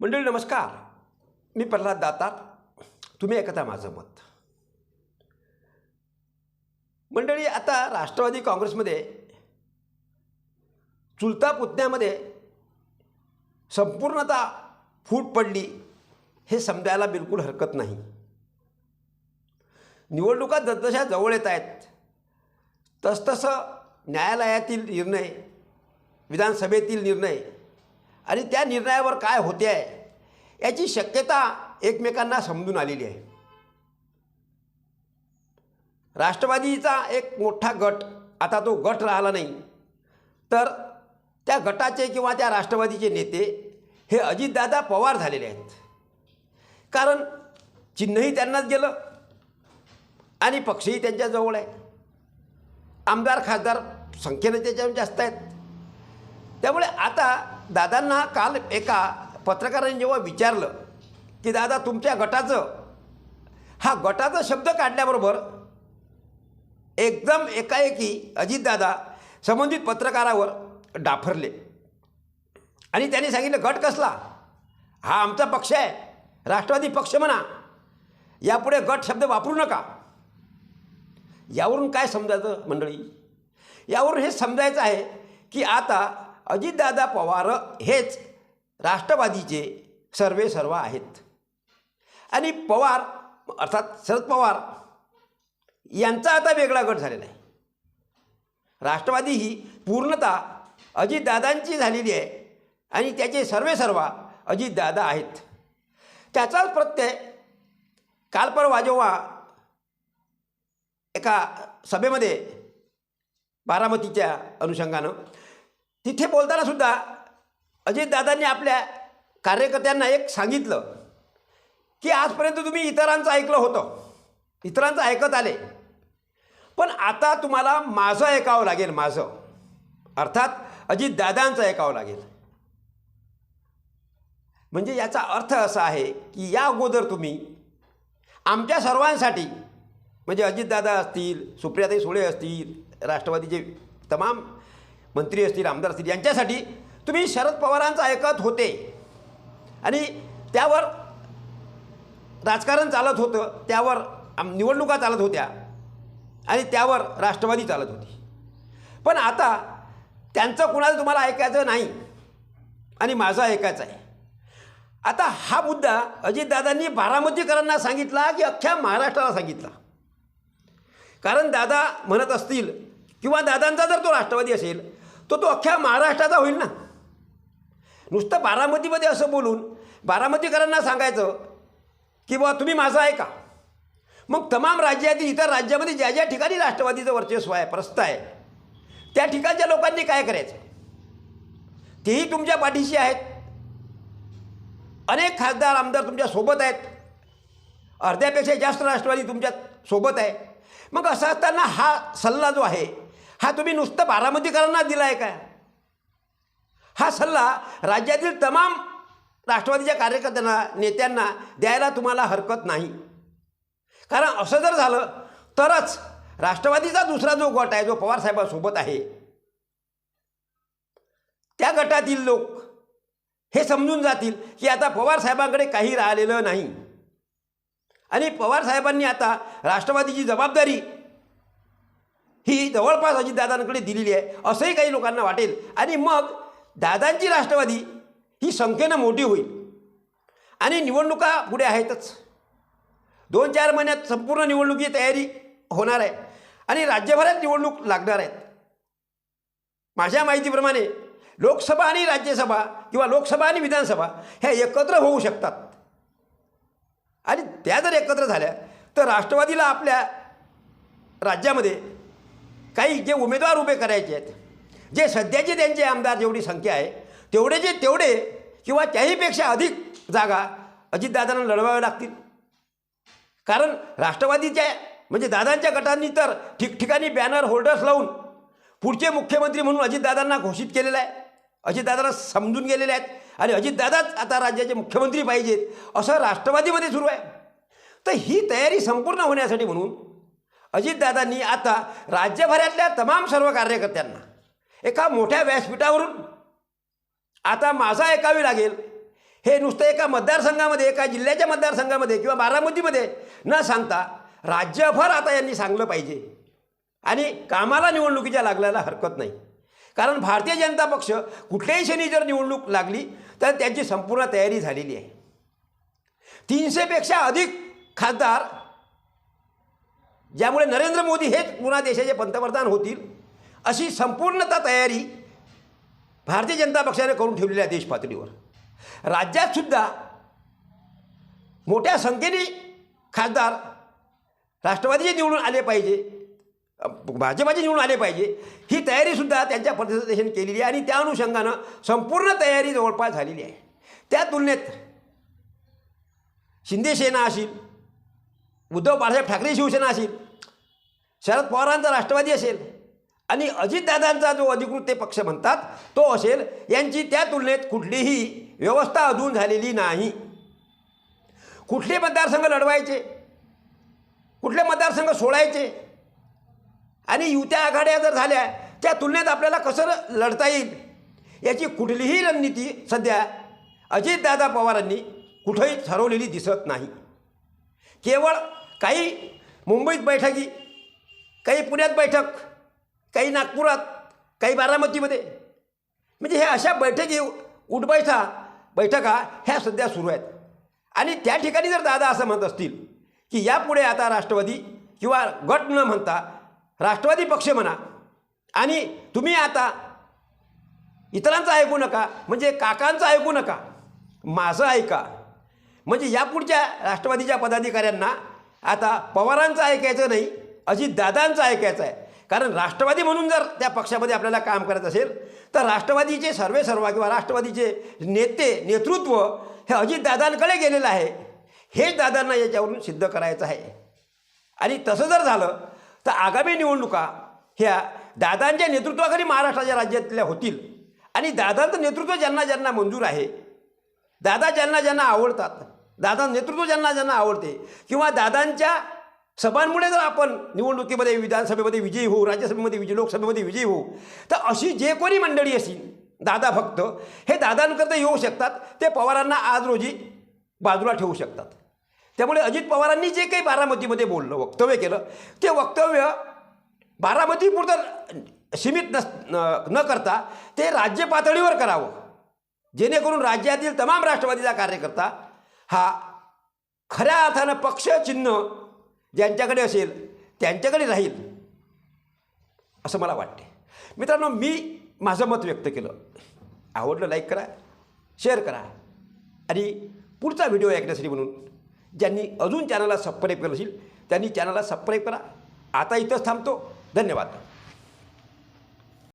मंडळी नमस्कार. मी प्रल्हाद दातार. तुम्ही ऐकता माझं मत. मंडळी आता राष्ट्रवादी काँग्रेसमध्ये चुलता पुतण्यामध्ये संपूर्णतः फूट पडली हे समजायला बिलकुल हरकत नाही. निवडणुका जसजशा जवळ येत आहेत तसतसं न्यायालयातील निर्णय विधानसभेतील निर्णय आणि त्या निर्णयावर काय होते आहे याची शक्यता एकमेकांना समजून आलेली आहे. राष्ट्रवादीचा एक मोठा गट आता तो गट राहिला नाही तर त्या गटाचे किंवा त्या राष्ट्रवादीचे नेते हे अजितदादा पवार झालेले आहेत. कारण चिन्हही त्यांनाच गेलं आणि पक्षही त्यांच्याजवळ आहे. आमदार खासदार संख्येनं त्याच्यावर जास्त आहेत. त्यामुळे आता दादांना काल एका पत्रकारांनी जेव्हा विचारलं की दादा तुमच्या गटाचं हा गटाचा शब्द काढल्याबरोबर एकदम एकाएकी अजितदादा संबंधित पत्रकारावर डाफरले. आणि त्यांनी सांगितलं गट कसला? हा आमचा पक्ष आहे. राष्ट्रवादी पक्ष म्हणा. यापुढे गट शब्द वापरू नका. यावरून काय समजायचं मंडळी? यावरून हे समजायचं आहे की आता अजितदादा पवार हेच राष्ट्रवादीचे सर्वे सर्व आहेत. आणि पवार अर्थात शरद पवार यांचा आता वेगळा गट झालेला आहे. राष्ट्रवादी ही पूर्णतः अजितदादांची झालेली आहे आणि त्याचे सर्वे सर्वा अजितदादा आहेत. त्याचाच प्रत्यय काल परवा जेव्हा एका सभेमध्ये बारामतीच्या अनुषंगानं तिथे बोलताना सुद्धा अजितदादांनी आपल्या कार्यकर्त्यांना एक सांगितलं की आजपर्यंत तुम्ही इतरांचं ऐकलं होतं. इतरांचं ऐकत आले. पण आता तुम्हाला माझं ऐकावं लागेल माझं. अर्थात अजितदादांचं ऐकावं लागेल. म्हणजे याचा अर्थ असा आहे की या अगोदर तुम्ही आमच्या सर्वांसाठी म्हणजे अजितदादा असतील सुप्रियाताई सुळे असतील राष्ट्रवादीचे तमाम मंत्री असतील आमदार असतील यांच्यासाठी तुम्ही शरद पवारांचं ऐकत होते. आणि त्यावर राजकारण चालत होतं त्यावर आम- निवडणुका चालत होत्या आणि त्यावर राष्ट्रवादी चालत होती. पण आता त्यांचं कुणाला तुम्हाला ऐकायचं नाही आणि माझं ऐकायचं आहे. आता हा मुद्दा अजितदादांनी बारामतीकरांना सांगितला की अख्ख्या महाराष्ट्राला सांगितला. कारण दादा म्हणत असतील किंवा दादांचा जर तो राष्ट्रवादी असेल तो तो अख्ख्या महाराष्ट्राचा होईल ना. नुसतं बारामतीमध्ये असं बोलून बारामतीकरांना सांगायचं की बुवा तुम्ही माझं का मग तमाम राज्यातील इतर राज्यामध्ये ज्या ज्या ठिकाणी राष्ट्रवादीचं वर्चस्व आहे प्रस्थ आहे त्या ठिकाणच्या लोकांनी काय करायचं? तेही तुमच्या पाठीशी आहेत. अनेक खासदार आमदार तुमच्यासोबत आहेत. अर्ध्यापेक्षा जास्त राष्ट्रवादी तुमच्यासोबत आहे. मग असं असताना हा सल्ला जो आहे हा तुम्ही नुसतं बारामतीकरांना दिला आहे का हा सल्ला राज्यातील तमाम राष्ट्रवादीच्या कार्यकर्त्यांना नेत्यांना द्यायला तुम्हाला हरकत नाही. कारण असं जर झालं तरच राष्ट्रवादीचा दुसरा जो गट आहे जो पवारसाहेबांसोबत आहे त्या गटातील लोक हे समजून जातील की आता पवारसाहेबांकडे काही राहिलेलं नाही. आणि पवारसाहेबांनी आता राष्ट्रवादीची जबाबदारी ही जवळपास अजितदादांकडे दिलेली आहे. असंही काही लोकांना वाटेल. आणि मग दादांची राष्ट्रवादी ही संख्येनं मोठी होईल. आणि निवडणुका पुढे आहेतच. दोन चार महिन्यात संपूर्ण निवडणुकीची तयारी होणार आहे. आणि राज्यभरात निवडणूक लागणार आहेत. माझ्या माहितीप्रमाणे लोकसभा आणि राज्यसभा किंवा लोकसभा आणि विधानसभा ह्या एकत्र होऊ शकतात. आणि त्या जर एकत्र झाल्या तर राष्ट्रवादीला आपल्या राज्यामध्ये काही जे उमेदवार उभे करायचे आहेत जे सध्याचे त्यांचे आमदार जेवढी संख्या आहे तेवढे जे तेवढे किंवा त्याहीपेक्षा अधिक जागा अजितदादांना लढवाव्या लागतील. कारण राष्ट्रवादीच्या म्हणजे दादांच्या गटांनी तर ठिकठिकाणी बॅनर होल्डर्स लावून पुढचे मुख्यमंत्री म्हणून अजितदादांना घोषित केलेलं आहे. अजितदादांना समजून गेलेले आहेत. आणि अजितदादाच आता राज्याचे मुख्यमंत्री पाहिजेत असं राष्ट्रवादीमध्ये सुरू आहे. तर ही तयारी संपूर्ण होण्यासाठी म्हणून अजितदादांनी आता राज्यभरातल्या तमाम सर्व कार्यकर्त्यांना एका मोठ्या व्यासपीठावरून आता माझा ऐकावी लागेल. हे नुसतं एका मतदारसंघामध्ये एका जिल्ह्याच्या मतदारसंघामध्ये किंवा बारामतीमध्ये न सांगता राज्यभर आता यांनी सांगलं पाहिजे. आणि कामाला निवडणुकीच्या लागल्याला हरकत नाही. कारण भारतीय जनता पक्ष कुठल्याही क्षणी जर निवडणूक लागली तर त्यांची संपूर्ण तयारी झालेली आहे. तीनशेपेक्षा अधिक खासदार ज्यामुळे नरेंद्र मोदी हेच पुन्हा देशाचे पंतप्रधान होतील अशी संपूर्णतः तयारी भारतीय जनता पक्षाने करून ठेवलेली आहे देशपातळीवर राज्यातसुद्धा मोठ्या संख्येने खासदार राष्ट्रवादीचे निवडून आले पाहिजे भाजपाचे निवडून आले पाहिजे ही तयारीसुद्धा त्यांच्या प्रदेशाने केलेली आहे आणि त्या अनुषंगानं संपूर्ण तयारी जवळपास झालेली आहे. त्या तुलनेत शिंदे सेना असेल उद्धव बाळासाहेब ठाकरे शिवसेना असेल शरद पवारांचा राष्ट्रवादी असेल आणि अजितदादांचा जो अधिकृत ते पक्ष म्हणतात तो असेल यांची त्या तुलनेत कुठलीही व्यवस्था अजून झालेली नाही. कुठले मतदारसंघ लढवायचे? कुठले मतदारसंघ सोडायचे? आणि युत्या आघाड्या जर झाल्या त्या तुलनेत आपल्याला कसं लढता येईल? याची कुठलीही रणनीती सध्या अजितदादा पवारांनी कुठंही ठरवलेली दिसत नाही. केवळ काही मुंबईत बैठकी काही पुण्यात बैठक काही नागपुरात काही बारामतीमध्ये. म्हणजे हे अशा बैठकी उठबैठा बैठका ह्या सध्या सुरू आहेत. आणि त्या ठिकाणी जर दादा असं म्हणत असतील की यापुढे आता राष्ट्रवादी किंवा गट न म्हणता राष्ट्रवादी पक्ष म्हणा आणि तुम्ही आता इतरांचं ऐकू नका म्हणजे काकांचं ऐकू नका माझं ऐका. म्हणजे यापुढच्या राष्ट्रवादीच्या पदाधिकाऱ्यांना आता पवारांचं ऐकायचं नाही अजित दादांचं ऐकायचं आहे. कारण राष्ट्रवादी म्हणून जर त्या पक्षामध्ये आपल्याला काम करायचं असेल तर राष्ट्रवादीचे सर्वे सर्वा किंवा राष्ट्रवादीचे नेते नेतृत्व हे अजितदादांकडे गेलेलं आहे. हेच दादांना याच्यावरून सिद्ध करायचं आहे. आणि तसं जर झालं तर आगामी निवडणुका ह्या दादांच्या नेतृत्वाखाली महाराष्ट्राच्या राज्यातल्या होतील. आणि दादांचं नेतृत्व ज्यांना ज्यांना मंजूर आहे दादा ज्यांना ज्यांना आवडतात दादा नेतृत्व ज्यांना ज्यांना आवडते. किंवा दादांच्या सभांमुळे जर आपण निवडणुकीमध्ये विधानसभेमध्ये विजयी होऊ राज्यसभेमध्ये विजयी लोकसभेमध्ये विजयी होऊ तर अशी जे कोणी मंडळी असतील दादा भक्त हे दादांकरता येऊ शकतात. ते पवारांना आज रोजी बाजूला ठेवू शकतात. त्यामुळे अजित पवारांनी जे काही बारामतीमध्ये बोललं वक्तव्य केलं ते वक्तव्य बारामतीपुरतं सीमित नस न- न करता ते राज्य पातळीवर करावं. जेणेकरून राज्यातील तमाम राष्ट्रवादीचा कार्यकर्ता हा खऱ्या अर्थानं पक्ष चिन्ह ज्यांच्याकडे असेल त्यांच्याकडे राहील असं मला वाटते मित्रांनो मी माझं मत व्यक्त केलं. आवडलं लाईक करा शेअर करा. आणि पुढचा व्हिडिओ ऐकण्यासाठी म्हणून ज्यांनी अजून चॅनलला सबस्क्राईब केलं असेल त्यांनी चॅनलला सबस्क्राईब करा. आता इथंच थांबतो. धन्यवाद.